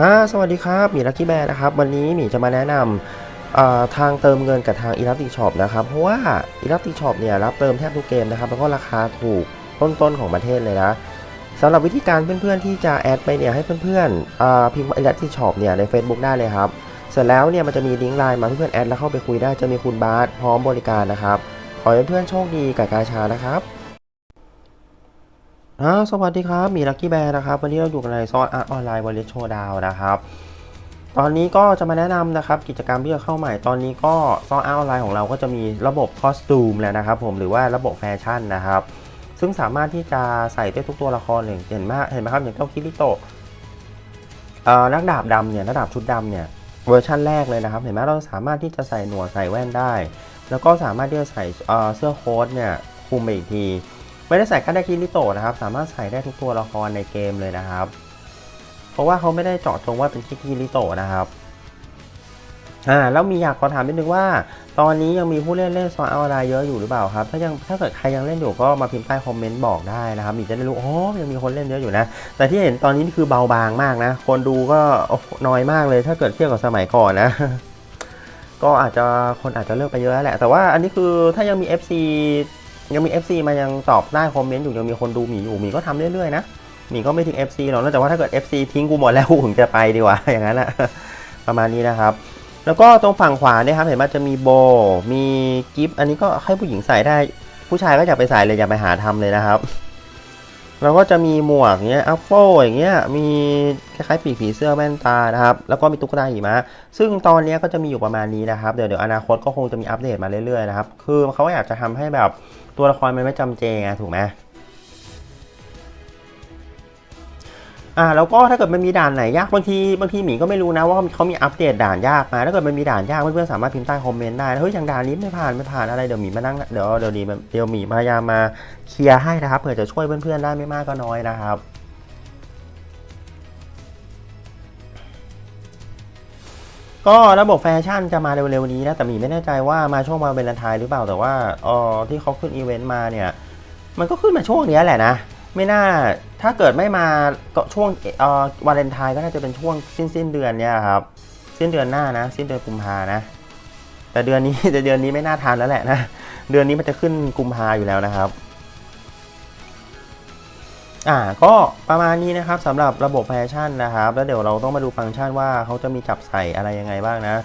ฮะสวัสดีครับหมีลักกี้แบร์นะครับ วันนี้หมีจะมาแนะนำทางเติมเงินกับทาง e l a s t i c Shop นะครับ เพราะว่า e l a s t i c Shop เนี่ยรับเติมแทบทุกเกมนะครับ แล้วก็ราคาถูกต้นๆของประเทศเลยนะสำหรับวิธีการเพื่อนๆที่จะแอดไปเนี่ยให้เพื่อนๆอ่าพิมพ์ e l a s t i c Shop เนี่ยใน Facebook ได้เลยครับ เสร็จแล้วเนี่ยมันจะมีลิงก์ไลน์มาเพื่อนๆแอดแล้วเข้าไปคุยได้จะมีคุณบาสพร้อมบริการนะครับ ขอให้เพื่อนๆโชคดีกับกาชานะครับ อ่าสวัสดีครับ มีลักกี้แบร์นะครับ วันนี้เราอยู่กันในซอสอาร์ตออนไลน์วอลเลตโชว์ดาวนะครับ ตอนนี้ก็จะมาแนะนำนะครับ กิจกรรมที่จะเข้าใหม่ ตอนนี้ก็ซออาร์ตออนไลน์ของเราก็จะมีระบบคอสตูมแล้วนะครับผม หรือว่าระบบแฟชั่นนะครับ ซึ่งสามารถที่จะใส่ได้ทุกตัวละครเลย เห็นไหมเห็นไหมครับ อย่างเจ้าคิริโตะเอ่อนักดาบดำเนี่ย นักดาบชุดดำเนี่ย เวอร์ชั่นแรกเลยนะครับ เห็นไหมเราสามารถที่จะใส่หนวดใส่แว่นได้ แล้วก็สามารถที่จะใส่เอ่อเสื้อโค้ทเนี่ยคลุมไปอีกที ไม่ได้ใส่แค่ได้คิริโตะนะครับ สามารถใส่ได้ทุกตัวละครในเกมเลยนะครับ เพราะว่าเขาไม่ได้เจาะจงว่าเป็นคิริโตะนะครับอ่าแล้วมีอยากขอถามนิดนึงว่า ตอนนี้ยังมีผู้เล่นเล่นซอนออนไลน์เยอะอยู่หรือเปล่าครับ ถ้ายังถ้าเกิดใครยังเล่นอยู่ก็มาพิมพ์ใต้คอมเมนต์บอกได้นะครับมีจะได้รู้อ๋อยังมีคนเล่นเยอะอยู่นะ แต่ที่เห็นตอนนี้นี่คือเบาบางมากนะ คนดูก็น้อยมากเลยถ้าเกิดเทียบกับสมัยก่อนนะ ก็อาจจะคนอาจจะเลิกไปเยอะแล้วแหละ แต่ว่าอันนี้คือถ้ายังมี FC ยังมี FC มายังตอบได้คอมเมนต์อยู่ยังมีคนดูหมีอยู่หมีก็ทำเรื่อยๆนะหมีก็ไม่ทิ้ง FC หรอกนอกจากว่าถ้าเกิด FC ทิ้งกูหมดแล้วกูถึงจะไปดีกว่าอย่างนั้นแหละประมาณนี้นะครับ แล้วก็ตรงฝั่งขวาเนี่ยครับเห็นว่าจะมีโบ มีกิฟต์อันนี้ก็ให้ผู้หญิงใส่ได้ ผู้ชายก็อย่าไปใส่เลยอย่าไปหาทำเลยนะครับ เราก็จะมีหมวกเงี้ยอัฟโฟอย่างเงี้ยมีคล้ายๆปีกผีเสื้อแว่นตานะครับแล้วก็มีตุ๊กตาหิมะซึ่งตอนนี้ก็จะมีอยู่ประมาณนี้นะครับเดี๋ยวเดี๋ยวอนาคตก็คงจะมีอัปเดตมาเรื่อยๆนะครับคือเขาอยากจะทำให้แบบตัวละครมันไม่จำเจไงถูกไหม อ่าแล้วก็ถ้าเกิดมันมีด่านไหนยากบางทีบางทีหมีก็ไม่รู้นะว่าเขามีอัปเดตด่านยากมาถ้าเกิดมันมีด่านยากเพื่อนๆสามารถพิมพ์ใต้คอมเมนต์ได้เฮ้ยอย่างด่านนี้ไม่ผ่านไม่ผ่านอะไรเดี๋ยวหมีมานั่งเดี๋ยวเดี๋ยวดีเดี๋ยวหมีพยายามมาเคลียร์ให้นะครับเผื่อจะช่วยเพื่อนๆได้ไม่มากก็น้อยนะครับก็ระบบแฟชั่นจะมาเร็วๆนี้นะแต่หมีไม่แน่ใจว่ามาช่วงมาเบลนไทน์หรือเปล่าแต่ว่าเออที่เขาขึ้นอีเวนต์มาเนี่ย มันก็ขึ้นมาช่วงนี้แหละนะ ไม่น่า ถ้าเกิดไม่มาก็ช่วงเอ่อวาเลนไทน์ก็น่าจะเป็นช่วงสิ้นสิ้นเดือนเนี่ยครับ สิ้นเดือนหน้านะ สิ้นเดือนกุมภานะ แต่เดือนนี้แต่เดือนนี้ไม่น่าทานแล้วแหละนะ เดือนนี้มันจะขึ้นกุมภาอยู่แล้วนะครับอ่าก็ประมาณนี้นะครับสำหรับระบบแฟชั่นนะครับ แล้วเดี๋ยวเราต้องมาดูฟังก์ชันว่าเขาจะมีจับใส่อะไรยังไงบ้างนะ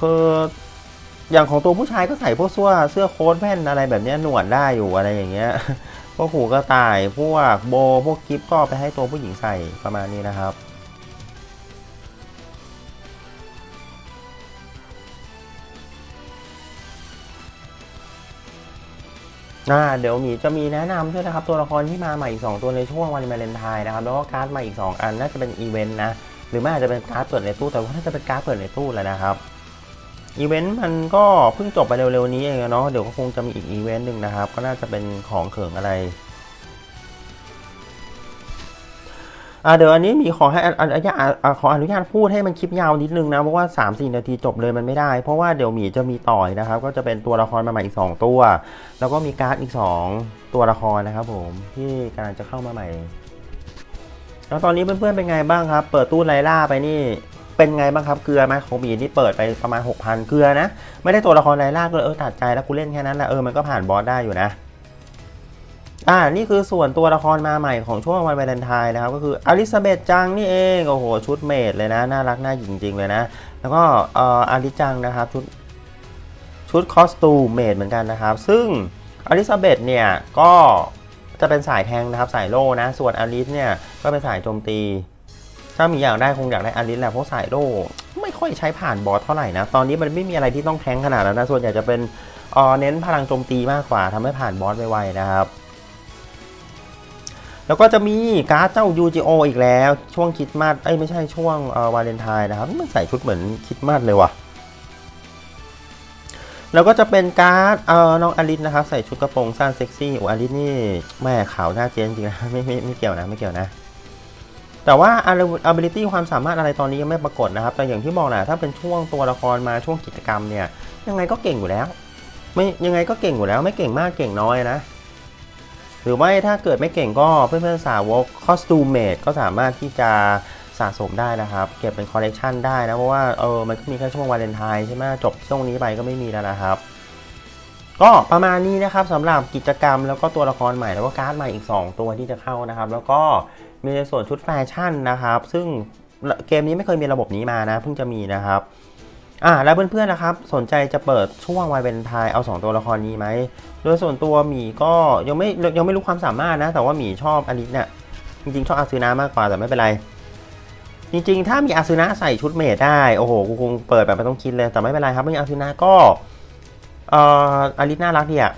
คืออย่างของตัวผู้ชายก็ใส่พวกเสื้อเสื้อโค้ทแว่นอะไรแบบนี้หนวดได้อยู่อะไรอย่างเงี้ย พวกหูกระต่ายพวกโบพวกกิฟก็ไปให้ตัวผู้หญิงใส่ประมาณนี้นะครับ อ่าเดี๋ยวมีจะมีแนะนำด้วยนะครับตัวละครที่มาใหม่อีก 2 ตัวในช่วงวันวาเลนไทน์นะครับ แล้วก็การ์ดใหม่อีก 2 อันน่าจะเป็นอีเวนต์นะ หรือไม่อาจจะเป็นการ์ดเปิดในตู้แต่ว่าน่าจะเป็นการ์ดเปิดในตู้แหละนะครับ อีเวนต์มันก็เพิ่งจบไปเร็วๆนี้เองอะเนาะเดี๋ยวก็คงจะมีอีกอีเวนต์หนึ่งนะครับ ก็น่าจะเป็นของเขิงอะไรอ่าเดี๋ยวอันนี้มีขอให้อนุญาตขออนุญาตพูดให้มันคลิปยาวนิดนึงนะ เพราะว่า 3-4 นาทีจบเลยมันไม่ได้ เพราะว่าเดี๋ยวหมีจะมีต่อยนะครับ ก็จะเป็นตัวละครมาใหม่อีก 2 ตัว แล้วก็มีการ์ดอีก 2 ตัวละครนะครับผมที่กำลังจะเข้ามาใหม่ แล้วตอนนี้เพื่อนๆเป็นไงบ้างครับ เปิดตู้ไลล่าไปนี่ เป็นไงบ้างครับเกลือไหมของหมีนี่เปิดไปประมาณ 6,000 เกลือนะ ไม่ได้ตัวละครไลล่าก็เลยเออตัดใจแล้วกูเล่นแค่นั้นแหละเออมันก็ผ่านบอสได้อยู่นะอ่า นี่คือส่วนตัวละครมาใหม่ของช่วงวันวาเลนไทน์นะครับ ก็คืออลิซาเบธจังนี่เอง โอ้โห ชุดเมดเลยนะ น่ารัก น่าหญิงจริงเลยนะ แล้วก็เอ่ออลิจังนะครับ ชุด ชุดคอสตูมเมดเหมือนกันนะครับ ซึ่งอลิซาเบธเนี่ย ก็จะเป็นสายแทงนะครับ สายโล่นะ ส่วนอลิสเนี่ย ก็เป็นสายโจมตี ถ้ามีอย่างได้คงอยากได้อลิสแหละเพราะสายโลไม่ค่อยใช้ผ่านบอสเท่าไหร่นะ ตอนนี้มันไม่มีอะไรที่ต้องแทงขนาดนั้นนะ ส่วนใหญ่จะเป็นเออเน้นพลังโจมตีมากกว่าทำให้ผ่านบอสไวๆนะครับแล้วก็จะมีการ์ดเจ้า UGO อีกแล้ว ช่วงคิดมาสเอ้ยไม่ใช่ช่วงวาเลนไทน์นะครับมันใส่ชุดเหมือนคิดมาสเลยว่ะ แล้วก็จะเป็นการ์ดเอ่อน้องอลิสนะครับ ใส่ชุดกระโปรงสั้นเซ็กซี่โอ้อลิสนี่แม่ขาวหน้าเจนจริงนะไม่ไม่ไม่เกี่ยวนะไม่เกี่ยวนะ แต่ว่า ability ความสามารถอะไรตอนนี้ยังไม่ปรากฏนะครับ แต่อย่างที่บอกแหละถ้าเป็นช่วงตัวละครมาช่วงกิจกรรมเนี่ย ยังไงก็เก่งอยู่แล้ว ไม่ยังไงก็เก่งอยู่แล้ว ไม่เก่งมากเก่งน้อยนะ หรือว่าถ้าเกิดไม่เก่งก็เพื่อนๆสาวกคอสตูมเมดก็สามารถที่จะสะสมได้นะครับ เก็บเป็นคอลเลกชันได้นะ เพราะว่าเออมันก็มีแค่ช่วงวาเลนไทน์ใช่ไหมจบช่วงนี้ไปก็ไม่มีแล้วนะครับก็ประมาณนี้นะครับสำหรับกิจกรรมแล้วก็ตัวละครใหม่แล้วก็การ์ดใหม่อีก 2 ตัวที่จะเข้านะครับ แล้วก็ มีในส่วนชุดแฟชั่นนะครับ ซึ่งเกมนี้ไม่เคยมีระบบนี้มานะเพิ่งจะมีนะครับอ่าแล้วเพื่อนๆนะครับสนใจจะเปิดช่วงวายเลนทน์เอา 2 ตัวละครนี้ไหมโดยส่วนตัวหมีก็ยังไม่ยังไม่รู้ความสามารถนะ แต่ว่าหมีชอบอันนี้เนี่ยจริงๆ ชอบอาซึนะมากกว่าแต่ไม่เป็นไร จริงๆ ถ้ามีอาซึนะใส่ชุดเมดได้ โอ้โหกูคงเปิดแบบไม่ต้องคิดเลยแต่ไม่เป็นไรครับไม่มีอาซึนะก็เอ่ออาริสน่ารักดีอะ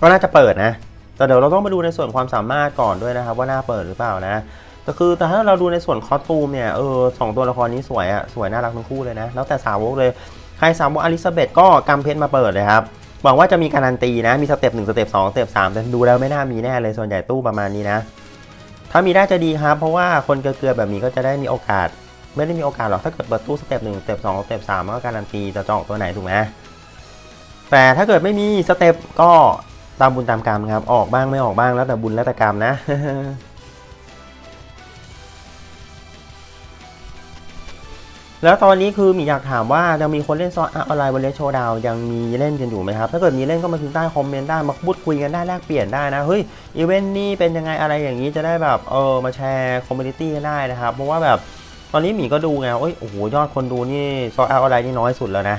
ก็น่าจะเปิดนะ แต่เดี๋ยวเราต้องมาดูในส่วนความสามารถก่อนด้วยนะครับ ว่าหน่าเปิดหรือเปล่านะแต่คือแต่ถ้าเราดูในส่วนคอสตูมเนี่ยเออสองตัวละครนี้สวยอะสวยน่ารักทั้งคู่เลยนะ แล้วแต่สาวกเลย ใครสาวกอลิซาเบธก็กำเพชรมาเปิดเลยครับหวังว่าจะมีการันตีนะ มีสเต็ปหนึ่งสเต็ปสองสเต็ปสามแต่ดูแล้วไม่น่ามีแน่เลยส่วนใหญ่ตู้ประมาณนี้นะ ถ้ามีได้จะดีครับ เพราะว่าคนเกลือแบบนี้ก็จะได้มีโอกาส ไม่ได้มีโอกาสหรอกถ้าเกิดเปิดตู้สเต็ปหนึ่งสเต็ปสองสเต็ปสามก็การันตีจะจองตัวไหนถูกไหมแต่ถ้าเกิดไม่มีสเต็ปก็ ตามบุญตามกรรมครับ ออกบ้างไม่ออกบ้างแล้วแต่บุญแล้วแต่กรรมนะ แล้วตอนนี้คือหมีอยากถามว่ายังมีคนเล่นซอสออนไลน์วันเลโชดาวยังมีเล่นกันอยู่ไหมครับ ถ้าเกิดมีเล่นก็มาทิ้งใต้คอมเมนต์ได้มาพูดคุยกันได้แลกเปลี่ยนได้นะ เฮ้ยอีเวนต์นี้เป็นยังไงอะไรอย่างนี้จะได้แบบเออมาแชร์คอมมูนิตี้ได้นะครับ เพราะว่าแบบตอนนี้หมีก็ดูไงเอ้ยโอ้โหยอดคนดูนี่ซอสออนไลน์นี่น้อยสุดแล้วนะ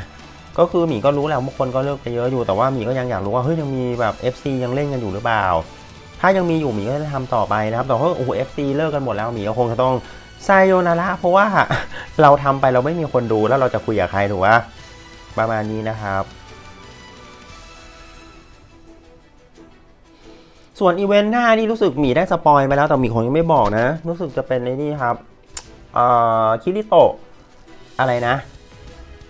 ก็คือหมีก็รู้แล้วบางคนก็เลิกไปเยอะอยู่แต่ว่าหมีก็ยังอยากรู้ว่าเฮ้ยยังมีแบบ FC ยังเล่นกันอยู่หรือเปล่า ถ้ายังมีอยู่หมีก็จะทำต่อไปนะครับแต่ว่าโอ้โห FC เลิกกันหมดแล้วหมีก็คงจะต้องไซโยนาระเพราะว่าเราทำไปเราไม่มีคนดูแล้วเราจะคุยกับใครถูกปะประมาณนี้นะครับ ส่วนอีเวนต์หน้านี่รู้สึกหมีได้สปอยไปแล้วแต่หมีคงยังไม่บอกนะ รู้สึกจะเป็นในนี่ครับเอ่อคิริโตะอะไรนะ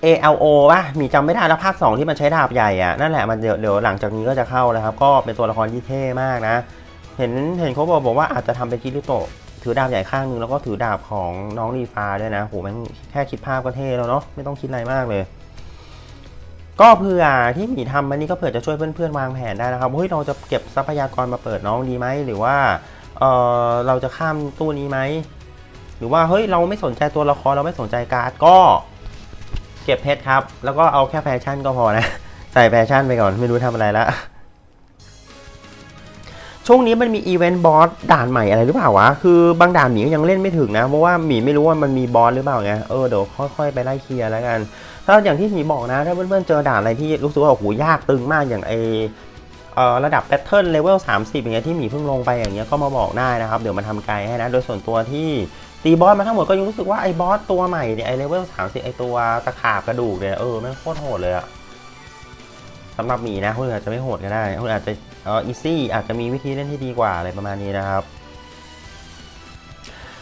ALO ป่ะ มีจำไม่ได้แล้วภาค 2 ที่มันใช้ดาบใหญ่อะนั่นแหละมันเดี๋ยวเดี๋ยวหลังจากนี้ก็จะเข้าแล้วครับ ก็เป็นตัวละครที่เท่มากนะ เห็นเห็นเขาบอกบอกว่าอาจจะทำเป็นคิริโตะถือดาบใหญ่ข้างนึงแล้วก็ถือดาบของน้องรีฟ้าด้วยนะโหแม่งแค่คิดภาพก็เท่แล้วเนาะไม่ต้องคิดอะไรมากเลย ก็เผื่อที่หมีทำมันนี้ก็เผื่อจะช่วยเพื่อนๆวางแผนได้นะครับเฮ้ยเราจะเก็บทรัพยากรมาเปิดน้องดีไหมหรือว่าเออเราจะข้ามตู้นี้ไหมหรือว่าเฮ้ยเราไม่สนใจตัวละครเราไม่สนใจการ์ดก็ เก็บเพชรครับ แล้วก็เอาแค่แฟชั่นก็พอนะ ใส่แฟชั่นไปก่อนไม่รู้ทำอะไรละช่วงนี้มันมีอีเวนต์บอสด่านใหม่อะไรหรือเปล่าวะ คือบางด่านหมียังเล่นไม่ถึงนะ เพราะว่าหมีไม่รู้ว่ามันมีบอสหรือเปล่าไง เออเดี๋ยวค่อยๆไปไล่เคลียร์แล้วกัน ถ้าอย่างที่หมีบอกนะ ถ้าเพื่อนๆเจอด่านอะไรที่รู้สึกว่าโอ้โหยากตึงมากอย่างไอเอ่อระดับแพทเทิร์นเลเวล30อย่างเงี้ยที่หมีเพิ่งลงไปอย่างเงี้ยก็มาบอกได้นะครับ เดี๋ยวมาทำไกด์ให้นะ โดยส่วนตัวที่ ตีบอสมาทั้งหมดก็ยังรู้สึกว่าไอ้บอสตัวใหม่เนี่ยไอ้เลเวล30ไอ้ตัวตะขาบกระดูกเนี่ยเออแม่งโคตรโหดเลยอะสำหรับหมีนะคนอื่นอาจจะไม่โหดก็ได้คนอื่นอาจจะเอออีซี่อาจจะมีวิธีเล่นที่ดีกว่าอะไรประมาณนี้นะครับ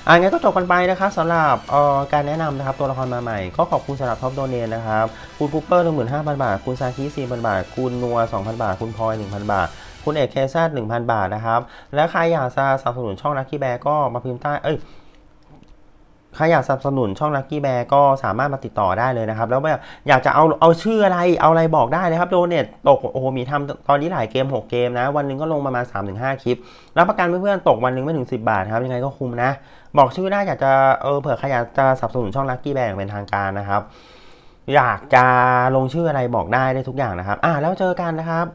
อ่างั้นก็จบกันไปนะครับสำหรับออการแนะนำนะครับตัวละครมาใหม่ ก็ขอบคุณสำหรับท็อปโดเนนนะครับ คุณคูเปอร์หนึ่งหมื่นห้าพันบาท คุณซาคิสี่พันบาท คุณนัวสองพันบาท คุณพลอยหนึ่งพันบาท คุณเอกเคซ่าหนึ่งพันบาทนะครับ และใครอยากจะสนับสนุนช่องลักกี้แบร์ก็มาพิมพ์ใต้เอ้ย ใครอยากสนับสนุนช่องลักกี้แบร์ก็สามารถมาติดต่อได้เลยนะครับ แล้วแบบอยากจะเอาเอาชื่ออะไรเอาอะไรบอกได้เลยครับโดเนทตกโอ้โหมีทำตอนนี้หลายเกม 6 เกมนะ วันหนึงก็ลงประมาณ 3-5 คลิป รับประกันเพื่อนๆตกวันหนึงไม่ถึง 10 บาทครับ ยังไงก็คุ้มนะ บอกชื่อได้อยากจะเออเผื่อใครอยากจะสนับสนุนช่องลักกี้แบร์อย่างเป็นทางการนะครับ อยากจะลงชื่ออะไรบอกได้ได้ทุกอย่างนะครับ อะแล้วเจอกันนะครับ